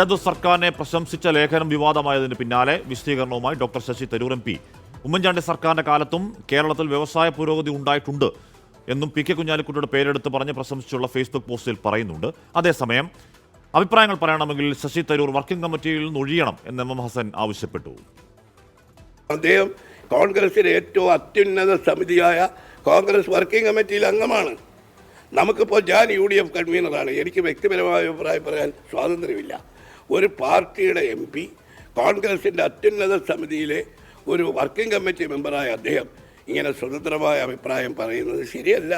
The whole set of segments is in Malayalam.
ഇടതു സർക്കാരിനെ പ്രശംസിച്ച ലേഖനം വിവാദമായതിന് പിന്നാലെ വിശദീകരണവുമായി doctor Shashi Tharoor M P. Oommen Chandy സർക്കാരിന്റെ കാലത്തും കേരളത്തിൽ വ്യവസായ പുരോഗതി ഉണ്ടായിട്ടുണ്ട് എന്നും പി കെ കുഞ്ഞാലിക്കുട്ടിയുടെ പേരെടുത്ത് പറഞ്ഞ് പ്രശംസിച്ചുള്ള ഫേസ്ബുക്ക് പോസ്റ്റിൽ പറയുന്നുണ്ട്. അതേസമയം അഭിപ്രായങ്ങൾ പറയണമെങ്കിൽ ശശി തരൂർ വർക്കിംഗ് കമ്മിറ്റിയിൽ നിന്ന് ഒഴിയണം എന്ന് എം എം ഹസൻ ആവശ്യപ്പെട്ടു. അദ്ദേഹം കോൺഗ്രസിലെ ഏറ്റവും അത്യുന്നത സമിതിയായ കോൺഗ്രസ് വർക്കിംഗ് കമ്മിറ്റിയിൽ അംഗമാണ്. നമുക്കിപ്പോൾ ഞാൻ യു ഡി എഫ് കൺവീനറാണ്. എനിക്ക് വ്യക്തിപരമായ അഭിപ്രായം പറയാൻ സ്വാതന്ത്ര്യമില്ല. ഒരു പാർട്ടിയുടെ എം പി കോൺഗ്രസിന്റെ അത്യുന്നത സമിതിയിലെ ഒരു വർക്കിംഗ് കമ്മിറ്റി മെമ്പറായ അദ്ദേഹം ഇങ്ങനെ സ്വതന്ത്രമായ അഭിപ്രായം പറയുന്നത് ശരിയല്ല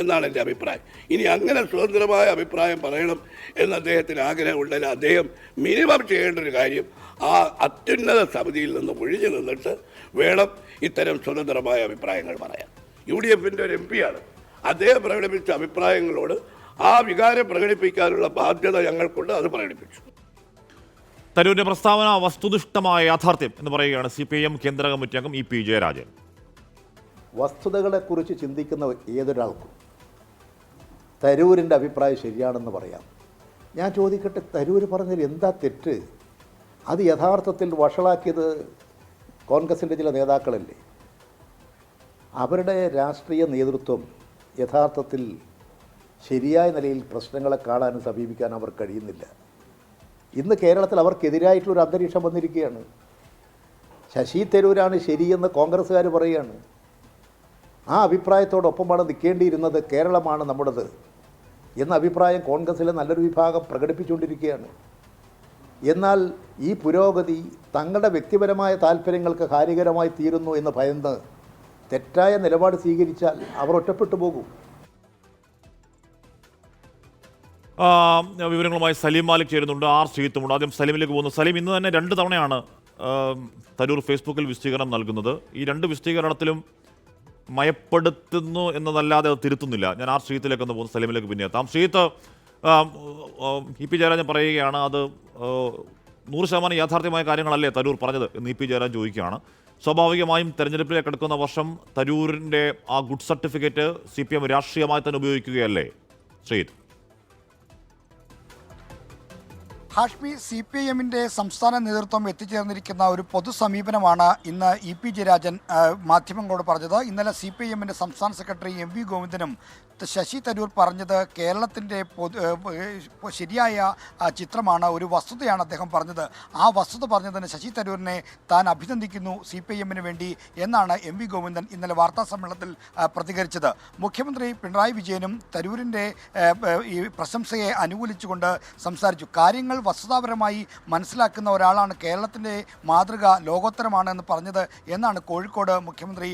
എന്നാണ് എന്റെ അഭിപ്രായം. ഇനി അങ്ങനെ സ്വതന്ത്രമായ അഭിപ്രായം പറയണം എന്ന് അദ്ദേഹത്തിന് ആഗ്രഹമുണ്ടെങ്കിൽ അദ്ദേഹം മിനിമം ചെയ്യേണ്ട ഒരു കാര്യം ആ അത്യുന്നത സമിതിയിൽ നിന്ന് ഒഴിഞ്ഞു നിന്നിട്ട് വേണം ഇത്തരം സ്വതന്ത്രമായ അഭിപ്രായങ്ങൾ പറയാൻ. യു ഡി എഫിന്റെ ഒരു എം ആണ് അദ്ദേഹം പ്രകടിപ്പിച്ച അഭിപ്രായങ്ങളോട് ആ വികാരം പ്രകടിപ്പിക്കാനുള്ള ബാധ്യത ഞങ്ങൾക്കുണ്ട് അത് പ്രകടിപ്പിച്ചു. തരൂരിന്റെ പ്രസ്താവന വസ്തുനിഷ്ഠമായ യാഥാർത്ഥ്യം എന്ന് പറയുകയാണ് സി പി എം കേന്ദ്ര കമ്മിറ്റി അംഗം ഇ പി ജയരാജൻ. വസ്തുതകളെക്കുറിച്ച് ചിന്തിക്കുന്ന ഏതൊരാൾക്കും തരൂരിന്റെ അഭിപ്രായം ശരിയാണെന്ന് പറയാം. ഞാൻ ചോദിക്കട്ടെ തരൂര് പറഞ്ഞതിൽ എന്താ തെറ്റ്? അത് യഥാർത്ഥത്തിൽ വഷളാക്കിയത് കോൺഗ്രസിന്റെ ചില നേതാക്കളല്ലേ? അവരുടെ രാഷ്ട്രീയ നേതൃത്വം യഥാർത്ഥത്തിൽ ശരിയായ നിലയിൽ പ്രശ്നങ്ങളെ കാണാനും സമീപിക്കാനും അവർ കഴിയുന്നില്ല. ഇന്ന് കേരളത്തിൽ അവർക്കെതിരായിട്ടുള്ളൊരു അന്തരീക്ഷം വന്നിരിക്കുകയാണ്. ശശി തരൂരാണ് ശരിയെന്ന് കോൺഗ്രസ്സുകാർ പറയുകയാണ് ആ അഭിപ്രായത്തോടൊപ്പമാണ് നിൽക്കേണ്ടിയിരുന്നത് കേരളമാണ് നമ്മുടേത് എന്ന അഭിപ്രായം കോൺഗ്രസ്സിലെ നല്ലൊരു വിഭാഗം പ്രകടിപ്പിച്ചുകൊണ്ടിരിക്കുകയാണ്. എന്നാൽ ഈ പുരോഗതി തങ്ങളുടെ വ്യക്തിപരമായ താല്പര്യങ്ങൾക്ക് ഹാനികരമായി തീരുന്നു എന്ന് ഭയന്ന് തെറ്റായ നിലപാട് സ്വീകരിച്ചാൽ അവർ ഒറ്റപ്പെട്ടു പോകും. വിവരങ്ങളുമായി സലീം മാലിക് ചേരുന്നുണ്ട്. ആർ ശ്രീത്തുമുണ്ട് ആദ്യം സലീമിലേക്ക് പോകുന്നു. സലീം ഇന്ന് തന്നെ രണ്ട് തവണയാണ് തരൂർ ഫേസ്ബുക്കിൽ വിശദീകരണം നൽകുന്നത്. ഈ രണ്ട് വിശദീകരണത്തിലും മയപ്പെടുത്തുന്നു എന്നതല്ലാതെ അത് തിരുത്തുന്നില്ല. ഞാൻ ആർ ശ്രീത്തിലേക്ക് ഒന്ന് പോകുന്നു. സലീമിലേക്ക് പിന്നെ എത്താം. ശ്രീത്ത് ഇ പി ജയരാജൻ പറയുകയാണ് അത് നൂറ് ശതമാനം യാഥാർത്ഥ്യമായ കാര്യങ്ങളല്ലേ തരൂർ പറഞ്ഞത് എന്ന് ഇ പി ജയരാജൻ ചോദിക്കുകയാണ്. സ്വാഭാവികമായും തെരഞ്ഞെടുപ്പിലേക്ക് എടുക്കുന്ന വർഷം തരൂരിന്റെ ആ good certificate C P M രാഷ്ട്രീയമായി തന്നെ ഉപയോഗിക്കുകയല്ലേ? Sreeth Hashmi C P I എമ്മിന്റെ സംസ്ഥാന നേതൃത്വം എത്തിച്ചേർന്നിരിക്കുന്ന ഒരു പൊതു സമീപനമാണ് ഇന്ന് ഇ പി ജയരാജൻ മാധ്യമങ്ങളോട് പറഞ്ഞത്. ഇന്നലെ സി പി ഐ എമ്മിന്റെ സംസ്ഥാന സെക്രട്ടറി എം വി ഗോവിന്ദനും ശശി തരൂർ പറഞ്ഞത് കേരളത്തിന്റെ പൊതു ശരിയായ ചിത്രമാണ് ഒരു വസ്തുതയാണ് അദ്ദേഹം പറഞ്ഞത്. ആ വസ്തുത പറഞ്ഞതിന് ശശി തരൂരിനെ താൻ അഭിനന്ദിക്കുന്നു സി പി ഐ എമ്മിന് വേണ്ടി എന്നാണ് എം വി ഗോവിന്ദൻ ഇന്നലെ വാർത്താ സമ്മേളനത്തിൽ പ്രതികരിച്ചത്. മുഖ്യമന്ത്രി പിണറായി വിജയനും തരൂരിന്റെ ഈ പ്രശംസയെ അനുകൂലിച്ചുകൊണ്ട് സംസാരിച്ചു. കാര്യങ്ങൾ വസ്തുതാപരമായി മനസ്സിലാക്കുന്ന ഒരാളാണ്. കേരളത്തിന്റെ മാതൃക ലോകോത്തരമാണ് എന്ന് പറഞ്ഞത് എന്നാണ് കോഴിക്കോട് മുഖ്യമന്ത്രി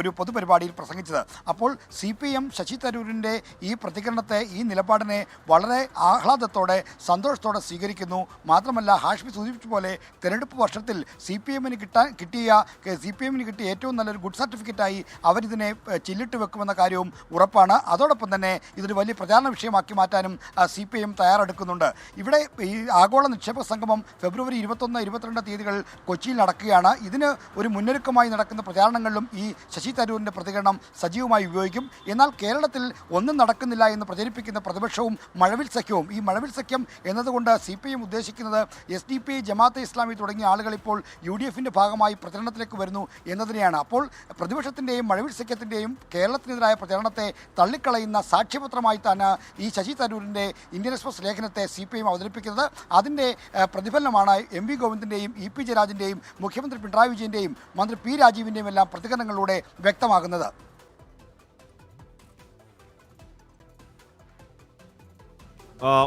ഒരു പൊതുപരിപാടിയിൽ പ്രസംഗിച്ചത്. അപ്പോൾ സി പി എം ശശി തരൂരിന്റെ ഈ പ്രതികരണത്തെ ഈ നിലപാടിനെ വളരെ ആഹ്ലാദത്തോടെ സന്തോഷത്തോടെ സ്വീകരിക്കുന്നു. മാത്രമല്ല ഹാഷ്മി സൂചിപ്പിച്ച പോലെ തിരഞ്ഞെടുപ്പ് വർഷത്തിൽ സി പി എമ്മിന് കിട്ടാൻ കിട്ടിയ സി പി എമ്മിന് കിട്ടിയ ഏറ്റവും നല്ലൊരു ഗുഡ് സർട്ടിഫിക്കറ്റായി അവരിതിനെ ചില്ലിട്ട് വെക്കുമെന്ന കാര്യവും ഉറപ്പാണ്. അതോടൊപ്പം തന്നെ ഇതൊരു വലിയ പ്രചാരണ വിഷയമാക്കി മാറ്റാനും സി പി എം തയ്യാറെടുക്കുന്നുണ്ട്. ഇവിടെ ഈ ആഗോള നിക്ഷേപ സംഗമം ഫെബ്രുവരി ഇരുപത്തൊന്ന് ഇരുപത്തിരണ്ട് തീയതികൾ കൊച്ചിയിൽ നടക്കുകയാണ്. ഇതിന് ഒരു മുന്നൊരുക്കമായി നടക്കുന്ന പ്രചാരണങ്ങളിലും ഈ ശശി തരൂരിന്റെ പ്രതികരണം സജീവമായി ഉപയോഗിക്കും. എന്നാൽ കേരളത്തിൽ ഒന്നും നടക്കുന്നില്ല എന്ന് പ്രചരിപ്പിക്കുന്ന പ്രതിപക്ഷവും മഴവിൽ സഖ്യവും. ഈ മഴവിൽ സഖ്യം എന്നതുകൊണ്ട് സി പി എം ഉദ്ദേശിക്കുന്നത് S D P Jamaat-e Islami തുടങ്ങിയ ആളുകൾ ഇപ്പോൾ യു ഡി എഫിന്റെ ഭാഗമായി പ്രചരണത്തിലേക്ക് വരുന്നു എന്നതിനെയാണ്. അപ്പോൾ പ്രതിപക്ഷത്തിന്റെയും മഴവിൽ സഖ്യത്തിന്റെയും കേരളത്തിനെതിരായ പ്രചരണത്തെ തള്ളിക്കളയുന്ന സാക്ഷ്യപത്രമായി തന്നെ ഈ ശശി തരൂരിന്റെ ഇന്ത്യൻ എക്സ്പ്രസ് ലേഖനത്തെ സി പി എം അവതരിപ്പിക്കുന്നത് അതിന്റെ പ്രതിഫലനമാണ് എം വി ഗോവിന്ദന്റെയും ഇ പി ജയരാജന്റെയും മുഖ്യമന്ത്രി പിണറായി വിജയന്റെയും മന്ത്രി പി രാജീവിന്റെയും എല്ലാം പ്രതികരണങ്ങളിലൂടെ വ്യക്തമാകുന്നത്.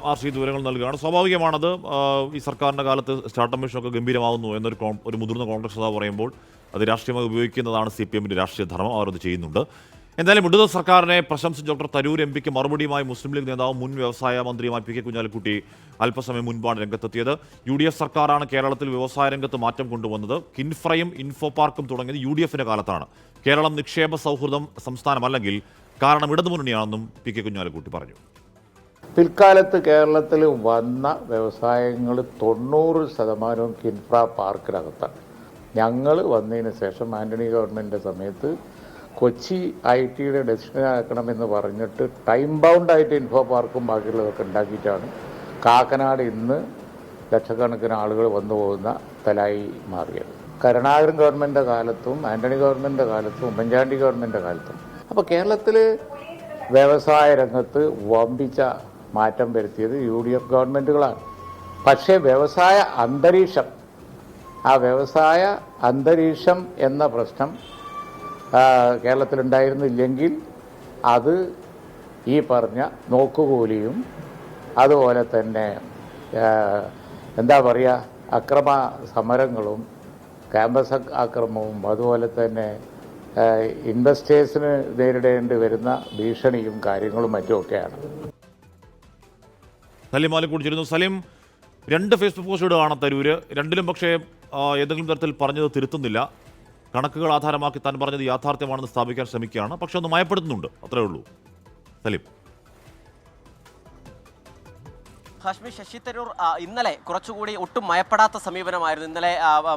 ആർ സി വിവരങ്ങൾ നൽകുകയാണ്. സ്വാഭാവികമാണത് ഈ സർക്കാരിന്റെ കാലത്ത് സ്റ്റാർട്ടപ്പ് മിഷനൊക്കെ ഗംഭീരമാകുന്നു എന്നൊരു ഒരു മുതിർന്ന കോൺഗ്രസ് നേതാവ് പറയുമ്പോൾ അത് രാഷ്ട്രീയമായി ഉപയോഗിക്കുന്നതാണ് സി പി എമ്മിന്റെ രാഷ്ട്രീയ ധർമ്മം. അവരത് ചെയ്യുന്നുണ്ട്. എന്തായാലും ഇടതു സർക്കാരിനെ പ്രശംസിച്ച് ഡോക്ടർ തരൂർ എം പിക്ക് മറുപടിയുമായി മുസ്ലിം ലീഗ് നേതാവും മുൻ വ്യവസായ മന്ത്രിയുമായി പി കെ കുഞ്ഞാലിക്കുട്ടി അല്പസമയം മുൻപാണ് രംഗത്തെത്തിയത്. യു ഡി എഫ് സർക്കാരാണ് കേരളത്തിൽ വ്യവസായ രംഗത്ത് മാറ്റം കൊണ്ടുവന്നത്. കിൻഫ്രയും ഇൻഫോ പാർക്കും തുടങ്ങിയത് യു ഡി എഫിന്റെ കാലത്താണ്. കേരളം നിക്ഷേപ സൗഹൃദം സംസ്ഥാനമല്ലെങ്കിൽ കാരണം ഇടതുമുന്നണിയാണെന്നും പി കെ കുഞ്ഞാലിക്കുട്ടി പറഞ്ഞു. പിൽക്കാലത്ത് കേരളത്തിൽ വന്ന വ്യവസായങ്ങൾ തൊണ്ണൂറ് ശതമാനവും കിൻഫ്ര പാർക്കിനകത്താണ്. ഞങ്ങൾ വന്നതിന് ശേഷം ആന്റണി ഗവൺമെന്റിന്റെ സമയത്ത് കൊച്ചി ഐ ടിയുടെ ഡെസ്റ്റിനേഷൻ ആക്കണമെന്ന് പറഞ്ഞിട്ട് ടൈം ബൗണ്ടായിട്ട് ഇൻഫോ പാർക്കും ബാക്കിയുള്ളതൊക്കെ ഉണ്ടാക്കിയിട്ടാണ് കാക്കനാട് ഇന്ന് ലക്ഷക്കണക്കിന് ആളുകൾ വന്നു പോകുന്ന തലായി മാറിയത്. കരുണാകരൻ ഗവൺമെന്റിന്റെ കാലത്തും ആന്റണി ഗവൺമെന്റിന്റെ കാലത്തും ഉമ്മൻചാണ്ടി ഗവൺമെന്റിന്റെ കാലത്തും. അപ്പോൾ കേരളത്തിൽ വ്യവസായ രംഗത്ത് വമ്പിച്ച മാറ്റം വരുത്തിയത് യു ഡി എഫ് ഗവൺമെന്റുകളാണ് പക്ഷേ വ്യവസായ അന്തരീക്ഷം ആ വ്യവസായ അന്തരീക്ഷം എന്ന പ്രശ്നം കേരളത്തിലുണ്ടായിരുന്നില്ലെങ്കിൽ അത് ഈ പറഞ്ഞ നോക്കുകൂലിയും അതുപോലെ തന്നെ എന്താ പറയുക അക്രമ സമരങ്ങളും ക്യാമ്പസ് അക്രമവും അതുപോലെ തന്നെ ഇൻവെസ്റ്റേഴ്സിന് നേരിടേണ്ടി വരുന്ന ഭീഷണിയും കാര്യങ്ങളും മറ്റുമൊക്കെയാണ്. സലീം മാലിക് കൂടി ചേരുന്നു സലീം രണ്ട് ഫേസ്ബുക്ക് പോസ്റ്റ് ഇടുകയാണ് തരൂര്. രണ്ടിലും പക്ഷേ ഏതെങ്കിലും തരത്തിൽ പറഞ്ഞത് തിരുത്തുന്നില്ല. കണക്കുകൾ ആധാരമാക്കി താൻ പറഞ്ഞത് യാഥാർത്ഥ്യമാണെന്ന് സ്ഥാപിക്കാൻ ശ്രമിക്കുകയാണ്. പക്ഷെ ഒന്ന് മയപ്പെടുത്തുന്നുണ്ട്. അത്രേ ഉള്ളൂ. സലീം. ഹാഷ്മി ശശി തരൂർ ഇന്നലെ കുറച്ചുകൂടി ഒട്ടും മയപ്പെടാത്ത സമീപനമായിരുന്നു. ഇന്നലെ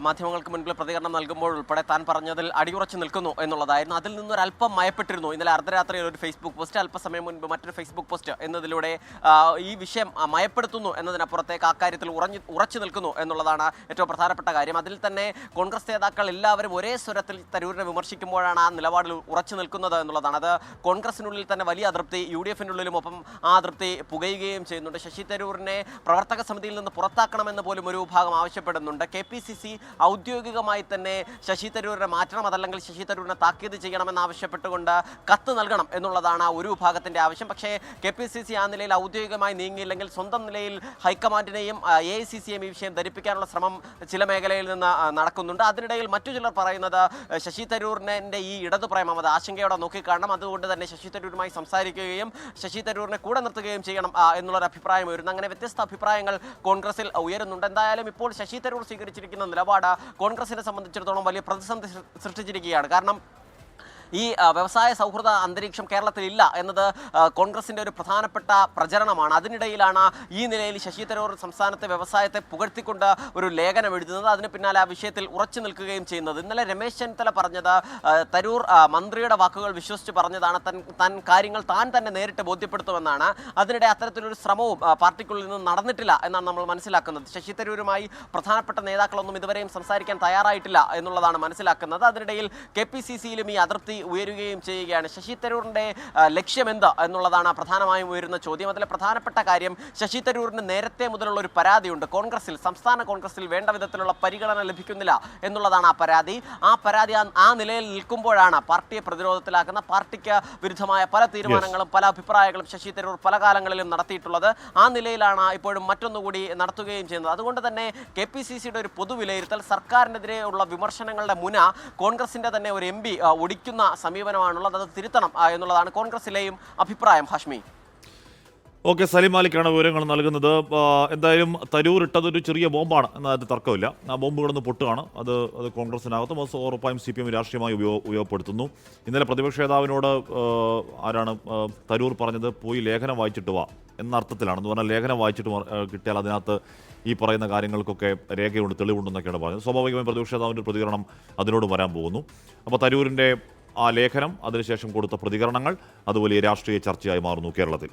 മാധ്യമങ്ങൾക്ക് മുൻപിൽ പ്രതികരണം നൽകുമ്പോൾ ഉൾപ്പെടെ താൻ പറഞ്ഞതിൽ അടിയുറച്ചു നിൽക്കുന്നു എന്നുള്ളതായിരുന്നു. അതിൽ നിന്നൊരു അല്പം മയപ്പെട്ടിരുന്നു. ഇന്നലെ അർദ്ധരാത്രിയിൽ ഒരു ഫേസ്ബുക്ക് പോസ്റ്റ് അല്പസമയം മുൻപ് മറ്റൊരു ഫേസ്ബുക്ക് പോസ്റ്റ് എന്നതിലൂടെ ഈ വിഷയം മയപ്പെടുത്തുന്നു എന്നതിനപ്പുറത്തേക്ക് അക്കാര്യത്തിൽ ഉറഞ്ഞു ഉറച്ചു നിൽക്കുന്നു എന്നുള്ളതാണ് ഏറ്റവും പ്രധാനപ്പെട്ട കാര്യം. അതിൽ തന്നെ കോൺഗ്രസ് നേതാക്കൾ എല്ലാവരും ഒരേ സ്വരത്തിൽ തരൂരിനെ വിമർശിക്കുമ്പോഴാണ് ആ നിലപാടിൽ ഉറച്ചു നിൽക്കുന്നത് എന്നുള്ളതാണ്. അത് കോൺഗ്രസിനുള്ളിൽ തന്നെ വലിയ അതൃപ്തി യു ഡി എഫിനുള്ളിലും ഒപ്പം ആ അതൃപ്തി പുകയുകയും ചെയ്യുന്നുണ്ട്. ശശി തരൂരിനെ പ്രവർത്തക സമിതിയിൽ നിന്ന് പുറത്താക്കണമെന്ന് പോലും ഒരു വിഭാഗം ആവശ്യപ്പെടുന്നുണ്ട്. കെ പി സി സി ഔദ്യോഗികമായി തന്നെ ശശി തരൂരിനെ മാറ്റണം അതല്ലെങ്കിൽ ശശി തരൂരിനെ താക്കീത് ചെയ്യണമെന്ന് ആവശ്യപ്പെട്ടുകൊണ്ട് കത്ത് നൽകണം എന്നുള്ളതാണ് ആ ഒരു വിഭാഗത്തിന്റെ ആവശ്യം. പക്ഷേ കെ പി സി സി ആ നിലയിൽ ഔദ്യോഗികമായി നീങ്ങിയില്ലെങ്കിൽ സ്വന്തം നിലയിൽ ഹൈക്കമാൻഡിനെയും എ ഐ സി സിയെയും ഈ വിഷയം ധരിപ്പിക്കാനുള്ള ശ്രമം ചില മേഖലയിൽ നിന്ന് നടക്കുന്നുണ്ട്. അതിനിടയിൽ മറ്റു ചിലർ പറയുന്നത് ശശി തരൂരിനെ ഈ ഇടതു പ്രേമം അത് ആശങ്കയോടെ നോക്കിക്കാണണം. അതുകൊണ്ട് തന്നെ ശശി തരൂരുമായി സംസാരിക്കുകയും ശശി തരൂരിനെ കൂടെ നിർത്തുകയും ചെയ്യണം എന്നുള്ളൊരു അഭിപ്രായം വരുന്നു അങ്ങനെ വ്യത്യസ്ത അഭിപ്രായങ്ങൾ കോൺഗ്രസിൽ ഉയരുന്നുണ്ട്. എന്തായാലും ഇപ്പോൾ ശശി തരൂർ സ്വീകരിച്ചിരിക്കുന്ന നിലപാട് കോൺഗ്രസിനെ സംബന്ധിച്ചിടത്തോളം വലിയ പ്രതിസന്ധി സൃഷ്ടിച്ചിരിക്കുകയാണ്. കാരണം ഈ വ്യവസായ സൗഹൃദ അന്തരീക്ഷം കേരളത്തിൽ ഇല്ല എന്നത് കോൺഗ്രസിന്റെ ഒരു പ്രധാനപ്പെട്ട പ്രചരണമാണ്. അതിനിടയിലാണ് ഈ നിലയിൽ ശശി തരൂർ സംസ്ഥാനത്തെ വ്യവസായത്തെ പുകഴ്ത്തിക്കൊണ്ട് ഒരു ലേഖനം എഴുതുന്നത്. അതിന് പിന്നാലെ ആ വിഷയത്തിൽ ഉറച്ചു നിൽക്കുകയും ചെയ്യുന്നത്. ഇന്നലെ രമേശ് ചെന്നിത്തല പറഞ്ഞത് തരൂർ മന്ത്രിയുടെ വാക്കുകൾ വിശ്വസിച്ച് പറഞ്ഞതാണ്. തൻ താൻ കാര്യങ്ങൾ താൻ തന്നെ നേരിട്ട് ബോധ്യപ്പെടുത്തുമെന്നാണ്. അതിനിടെ അത്തരത്തിലൊരു ശ്രമവും പാർട്ടിക്കുള്ളിൽ നിന്ന് നടന്നിട്ടില്ല എന്നാണ് നമ്മൾ മനസ്സിലാക്കുന്നത്. ശശി തരൂരുമായി പ്രധാനപ്പെട്ട നേതാക്കളൊന്നും ഇതുവരെയും സംസാരിക്കാൻ തയ്യാറായിട്ടില്ല എന്നുള്ളതാണ് മനസ്സിലാക്കുന്നത്. അതിനിടയിൽ കെ പി സി സിയിലും ഈ അതിർത്തി ഉയരുകയും ചെയ്യുകയാണ്. ശശി തരൂറിന്റെ ലക്ഷ്യമെന്ത് എന്നുള്ളതാണ് പ്രധാനമായും ഉയരുന്ന ചോദ്യം. അതിലെ പ്രധാനപ്പെട്ട കാര്യം ശശി തരൂറിന് നേരത്തെ മുതലുള്ള ഒരു പരാതിയുണ്ട്. കോൺഗ്രസിൽ സംസ്ഥാന കോൺഗ്രസിൽ വേണ്ട വിധത്തിലുള്ള പരിഗണന ലഭിക്കുന്നില്ല എന്നുള്ളതാണ് ആ പരാതി. ആ പരാതി ആ- ആ നിലയിൽ നിൽക്കുമ്പോഴാണ് പാർട്ടിയെ പ്രതിരോധത്തിലാക്കുന്ന പാർട്ടിക്ക് വിരുദ്ധമായ പല തീരുമാനങ്ങളും പല അഭിപ്രായങ്ങളും ശശി തരൂർ പല കാലങ്ങളിലും നടത്തിയിട്ടുള്ളത്. ആ നിലയിലാണ് ഇപ്പോഴും മറ്റൊന്നുകൂടി നടത്തുകയും ചെയ്യുന്നത്. അതുകൊണ്ട് തന്നെ കെ പി സി സിയുടെ ഒരു പൊതുവിലയിരുത്തൽ സർക്കാരിനെതിരെയുള്ള വിമർശനങ്ങളുടെ മുന കോൺഗ്രസിന്റെ തന്നെ ഒരു എം പി ഒടിക്കുന്ന സമീപനമാണുള്ളത്. അത് തിരുത്തണം എന്നുള്ളതാണ് കോൺഗ്രസിലെയും അഭിപ്രായം ഹാഷ്മി. ഓക്കെ സലീം മാലിക്കാണ് വിവരങ്ങൾ നൽകുന്നത്. എന്തായാലും തരൂർ ഇട്ടതൊരു ചെറിയ ബോംബാണ്. എന്നതിന് തർക്കമില്ല. ആ ബോംബ് കിടന്ന് പൊട്ടുകയാണ്. അത് അത് കോൺഗ്രസിനകത്തും അത് ഉറപ്പായും സി പി എം രാഷ്ട്രീയമായി ഉപയോഗ ഉപയോഗപ്പെടുത്തുന്നു. ഇന്നലെ പ്രതിപക്ഷ നേതാവിനോട് ആരാണ് തരൂർ പറഞ്ഞത് പോയി ലേഖനം വായിച്ചിട്ട് വാ എന്ന അർത്ഥത്തിലാണ്. എന്ന് പറഞ്ഞാൽ ലേഖനം വായിച്ചിട്ട് കിട്ടിയാൽ അതിനകത്ത് ഈ പറയുന്ന കാര്യങ്ങൾക്കൊക്കെ രേഖയുണ്ട് തെളിവുണ്ടെന്നൊക്കെയാണ് പറഞ്ഞത്. സ്വാഭാവികമായും പ്രതിപക്ഷ നേതാവിന്റെ പ്രതികരണം അതിനോട് വരാൻ പോകുന്നു. അപ്പോൾ തരൂരിന്റെ ആ ലേഖനം അതിനുശേഷം കൊടുത്ത പ്രതികരണങ്ങൾ അതുപോലെ രാഷ്ട്രീയ ചർച്ചയായി മാറുന്നു കേരളത്തിൽ.